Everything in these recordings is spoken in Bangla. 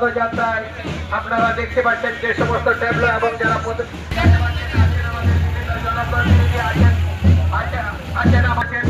পদযাত্রায় আপনারা দেখতে পাচ্ছেন যে সমস্ত ট্যাবলো এবং যারা পদ আছেন আমাদের বিভিন্ন জনপ্রতিনিধি আছেন আছেন আছেন আমাদের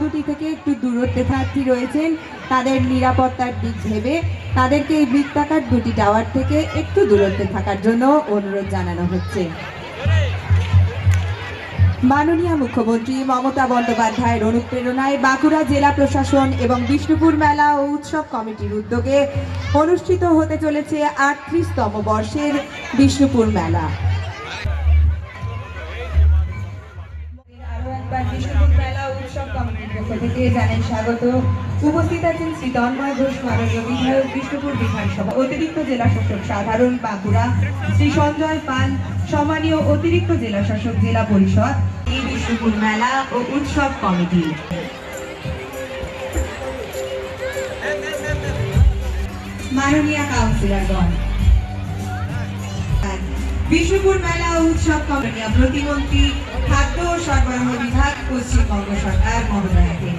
দুটি থেকে একটু দূরত্বে প্রার্থী রয়েছেন। তাদের নিরাপত্তার দিক ভেবে তাদেরকে এই বৃত্তাকার দুটি টাওয়ার থেকে একটু দূরত্বে থাকার জন্য অনুরোধ জানানো হচ্ছে। মাননীয় মুখ্যমন্ত্রী মমতা বন্দ্যোপাধ্যায়ের অনুপ্রেরণায় বাঁকুড়া জেলা প্রশাসন এবং বিষ্ণুপুর মেলা ও উৎসব কমিটির উদ্যোগে অনুষ্ঠিত হতে চলেছে আটত্রিশতম বর্ষের বিষ্ণুপুর মেলা। আরও একবার থেকে জানাই স্বাগত। উপস্থিত আছেন শ্রী তন্ময় ঘোষ, মাননীয় বিধায়ক, বিষ্ণুপুর বিধানসভা, অতিরিক্ত জেলা শাসক সাধারণ বাঁকুড়া, শ্রী সঞ্জয় পাল সম্মানীয় অতিরিক্ত জেলা শাসক জেলা পরিষদ, এই বিষ্ণুপুর মেলা ও উৎসব কমিটি। মাননীয় কাউন্সিলরগণ, বিষ্ণুপুর মেলা উৎসব কমিটিয়া প্রতিমন্ত্রী খাদ্য সরবরাহ বিভাগ পশ্চিমবঙ্গ সরকার মহোদয়াকে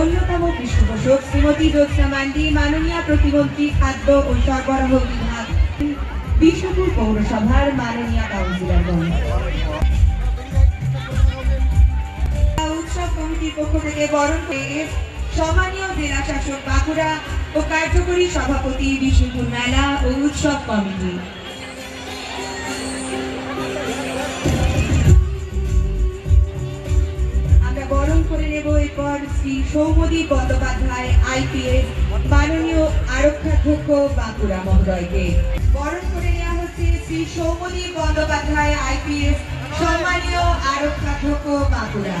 অন্যতম পৃষ্ঠপোষক শ্রীমতী জ্যোৎস্না মান্ডি, মাননীয় প্রতিমন্ত্রী খাদ্য ও সরবরাহ বিভাগ, বিষ্ণুপুর পৌরসভার মাননীয় কাউন্সিলরগণ উৎসব কমিটির পক্ষ থেকে বরণ পেয়ে সম্মানীয় জেলা শাসক বাঁকুড়া ও কার্যকরী সভাপতি বিষ্ণুপুর মেলা ও উৎসব কমিটি। আমরা বরণ করে শ্রী বন্দ্যোপাধ্যায় বাঁকুড়া বরণ করে নেওয়া হচ্ছে শ্রী বন্দ্যোপাধ্যায়, আইপিএস সম্মানীয় আরক্ষাধ্যক্ষ বাঁকুড়া।